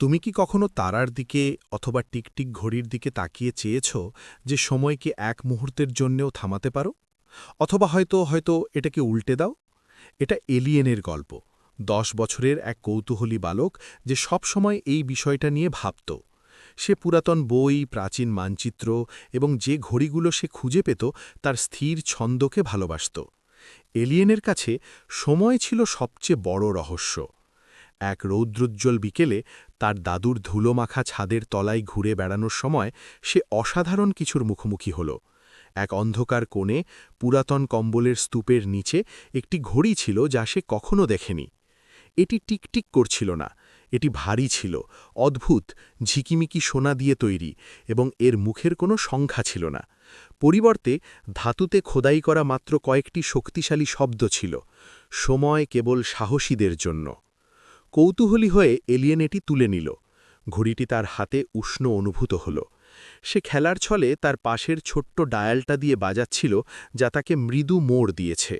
তুমি কি কখনো তারার দিকে অথবা টিকটিক ঘড়ির দিকে তাকিয়ে চেয়েছ যে সময়কে এক মুহূর্তের জন্যেও থামাতে পারো? অথবা হয়তো হয়তো এটাকে উল্টে দাও? এটা এলিয়েনের গল্প, দশ বছরের এক কৌতূহলী বালক যে সব সময় এই বিষয়টা নিয়ে ভাবত। সে পুরাতন বই, প্রাচীন মানচিত্র এবং যে ঘড়িগুলো সে খুঁজে পেত তার স্থির ছন্দকে ভালোবাসত। এলিয়েনের কাছে সময় ছিল সবচেয়ে বড় রহস্য। এক রৌদ্রোজ্জ্বল বিকেলে তার দাদুর ধুলোমাখা ছাদের তলায় ঘুরে বেড়ানোর সময় সে অসাধারণ কিছুর মুখোমুখি হল। এক অন্ধকার কোণে পুরাতন কম্বলের স্তূপের নিচে একটি ঘড়ি ছিল যা সে কখনো দেখেনি। এটি টিকটিক করছিল না, এটি ভারী ছিল, অদ্ভুত, ঝিকিমিকি সোনা দিয়ে তৈরি এবং এর মুখের কোনো সংখ্যা ছিল না। পরিবর্তে ধাতুতে খোদাই করা মাত্র কয়েকটি শক্তিশালী শব্দ ছিল, সময় কেবল সাহসীদের জন্য। কৌতূহলী হয়ে এলিয়েন এটি তুলে নিল। ঘড়িটি তার হাতে উষ্ণ অনুভূত হল। সে খেলার ছলে তার পাশের ছোট্ট ডায়ালটা দিয়ে বাজাচ্ছিল, যা তাকে মৃদু মোড় দিয়েছে।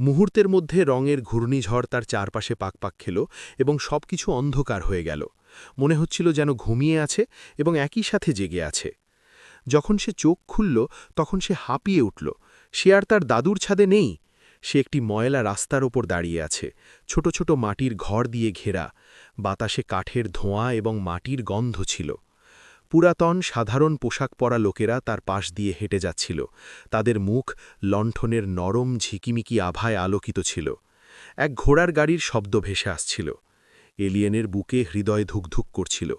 মুহূর্তের মধ্যে রঙের ঘূর্ণিঝড় তার চারপাশে পাকপাক খেল এবং সব কিছু অন্ধকার হয়ে গেল। মনে হচ্ছিল যেন ঘুমিয়ে আছে এবং একই সাথে জেগে আছে। যখন সে চোখ খুলল, তখন সে হাঁপিয়ে উঠল। সে আর তার দাদুর ছাদে নেই। সে একটি ময়লা রাস্তার ওপর দাঁড়িয়ে আছে। ছোট ছোট মাটির ঘর দিয়ে ঘেরা। বাতাসে কাঠের ধোঁয়া এবং মাটির গন্ধ ছিল। পুরাতন, সাধারণ পোশাক পরা লোকেরা তার পাশ দিয়ে হেঁটে যাচ্ছিল। তাদের মুখ লণ্ঠনের নরম, ঝিকিমিকি আভায় আলোকিত ছিল। এক ঘোড়ার গাড়ির শব্দ ভেসে আসছিল। এলিয়েনের বুকে হৃদয় ধুকধুক করছিল।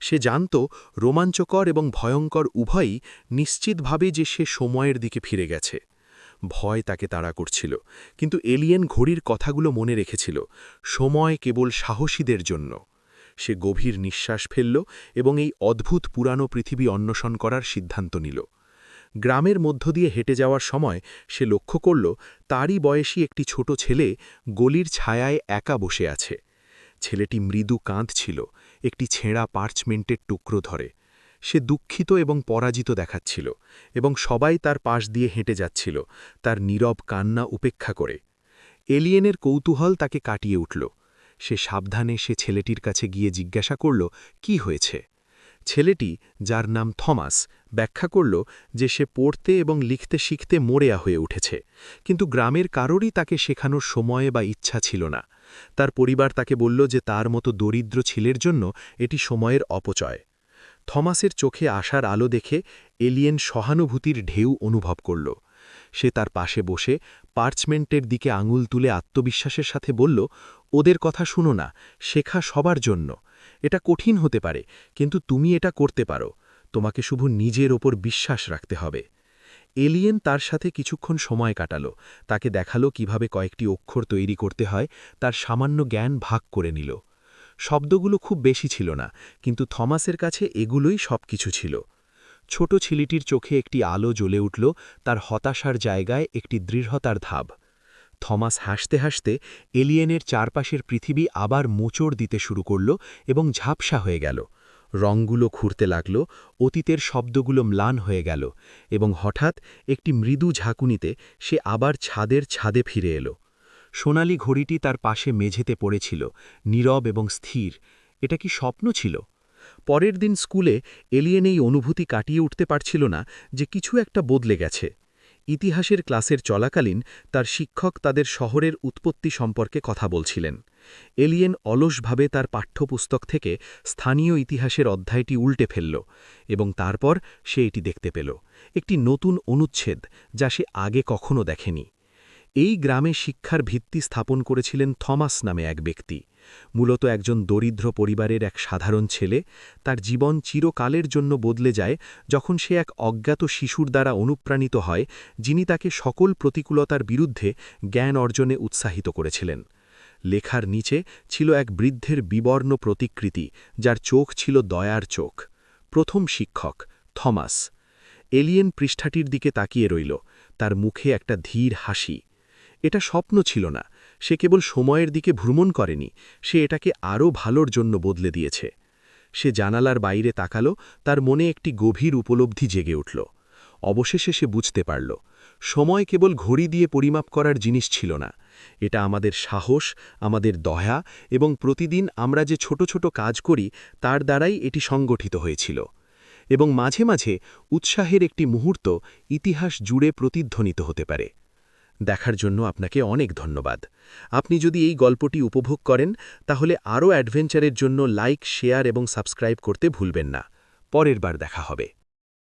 সে জানত, রোমাঞ্চকর এবং ভয়ঙ্কর উভয়ই নিশ্চিতভাবে যে সে সময়ের দিকে ফিরে গেছে। ভয় তাকে তাড়া করছিল, কিন্তু এলিয়েন ঘড়ির কথাগুলো মনে রেখেছিল, সময় কেবল সাহসীদের জন্য। সে গভীর নিঃশ্বাস ফেলল এবং এই অদ্ভুত পুরানো পৃথিবী অন্বেষণ করার সিদ্ধান্ত নিল। গ্রামের মধ্য দিয়ে হেঁটে যাওয়ার সময় সে লক্ষ্য করল, তারই বয়সী একটি ছোট ছেলে গলির ছায়ায় একা বসে আছে। ছেলেটি মৃদু কাঁধ ছিল, একটি ছেঁড়া পার্চমেন্টের টুকরো ধরে। সে দুঃখিত এবং পরাজিত দেখাচ্ছিল এবং সবাই তার পাশ দিয়ে হেঁটে যাচ্ছিল, তার নীরব কান্না উপেক্ষা করে। এলিয়েনের কৌতূহল তাকে কাটিয়ে উঠল। সে সাবধানে সে ছেলেটির কাছে গিয়ে জিজ্ঞাসা করল, কি হয়েছে? ছেলেটি, যার নাম থমাস, ব্যাখ্যা করল যে সে পড়তে এবং লিখতে শিখতে মোড়েয়া হয়ে উঠেছে, কিন্তু গ্রামের কারোরই তাকে শেখানোর সময় বা ইচ্ছা ছিল না। তার পরিবার তাকে বলল যে তার মতো দরিদ্র ছেলের জন্য এটি সময়ের অপচয়। থমাসের চোখে আসার আলো দেখে এলিয়েন সহানুভূতির ঢেউ অনুভব করল। সে তার পাশে বসে পার্চমেন্টের দিকে আঙুল তুলে আত্মবিশ্বাসের সাথে বলল, ওদের কথা শুনো না, শেখা সবার জন্য। এটা কঠিন হতে পারে, কিন্তু তুমি এটা করতে পারো। তোমাকে শুধু নিজের ওপর বিশ্বাস রাখতে হবে। এলিয়েন তার সাথে কিছুক্ষণ সময় কাটালো। তাকে দেখাল কীভাবে কয়েকটি অক্ষর তৈরি করতে হয়, তার সামান্য জ্ঞান ভাগ করে নিল। শব্দগুলো খুব বেশি ছিল না, কিন্তু থমাসের কাছে এগুলোই সব কিছু ছিল। ছোট ছেলেটির চোখে একটি আলো জ্বলে উঠল, তার হতাশার জায়গায় একটি দৃঢ়তার ধাব থমাস হাসতে হাসতে এলিয়েনের চারপাশের পৃথিবী আবার মোচড় দিতে শুরু করল এবং ঝাপসা হয়ে গেল। রঙগুলো খুঁড়তে লাগল, অতীতের শব্দগুলো ম্লান হয়ে গেল এবং হঠাৎ একটি মৃদু ঝাঁকুনিতে সে আবার ছাদের ছাদে ফিরে এলো। সোনালি ঘড়িটি তার পাশে মেঝেতে পড়েছিল, নীরব এবং স্থির। এটা কি স্বপ্ন ছিল? পরের দিন স্কুলে এলিয়েন এই অনুভূতি কাটিয়ে উঠতে পারছিল না যে কিছু একটা বদলে গেছে। ইতিহাসের ক্লাসের চলাকালীন তার শিক্ষক তাদের শহরের উৎপত্তি সম্পর্কে কথা বলছিলেন। এলিয়েন অলসভাবে তার পাঠ্যপুস্তক থেকে স্থানীয় ইতিহাসের অধ্যায়টি উল্টে ফেলল এবং তারপর সে এটি দেখতে পেল। একটি নতুন অনুচ্ছেদ যা সে আগে কখনো দেখেনি। এই গ্রামে শিক্ষার ভিত্তি স্থাপন করেছিলেন থমাস নামে এক ব্যক্তি। মূলত একজন দরিদ্র পরিবারের এক সাধারণ ছেলে, তার জীবন চিরকালের জন্য বদলে যায় যখন সে এক অজ্ঞাত শিশুর দ্বারা অনুপ্রাণিত হয়, যিনি তাকে সকল প্রতিকূলতার বিরুদ্ধে জ্ঞান অর্জনে উৎসাহিত করেছিলেন। লেখার নিচে ছিল এক বৃদ্ধের বিবর্ণ প্রতিকৃতি, যার চোখ ছিল দয়ার চোখ। প্রথম শিক্ষক, থমাস। এলিয়েন পৃষ্ঠাটির দিকে তাকিয়ে রইল। তার মুখে একটা ধীর হাসি। এটা স্বপ্ন ছিল না। সে কেবল সময়ের দিকে ভ্রমণ করেনি, সে এটাকে আরও ভালোর জন্য বদলে দিয়েছে। সে জানালার বাইরে তাকালো, তার মনে একটি গভীর উপলব্ধি জেগে উঠল। অবশেষে সে বুঝতে পারল, সময় কেবল ঘড়ি দিয়ে পরিমাপ করার জিনিস ছিল না। এটা আমাদের সাহস, আমাদের দয়া এবং প্রতিদিন আমরা যে ছোট ছোট কাজ করি, তার দ্বারাই এটি সংগঠিত হয়েছিল। এবং মাঝে মাঝে উৎসাহের একটি মুহূর্ত ইতিহাস জুড়ে প্রতিধ্বনিত হতে পারে। দেখার জন্য আপনাকে অনেক ধন্যবাদ। আপনি যদি এই গল্পটি উপভোগ করেন, তাহলে আরও অ্যাডভেঞ্চারের জন্য লাইক, শেয়ার এবং সাবস্ক্রাইব করতে ভুলবেন না। পরের বার দেখা হবে।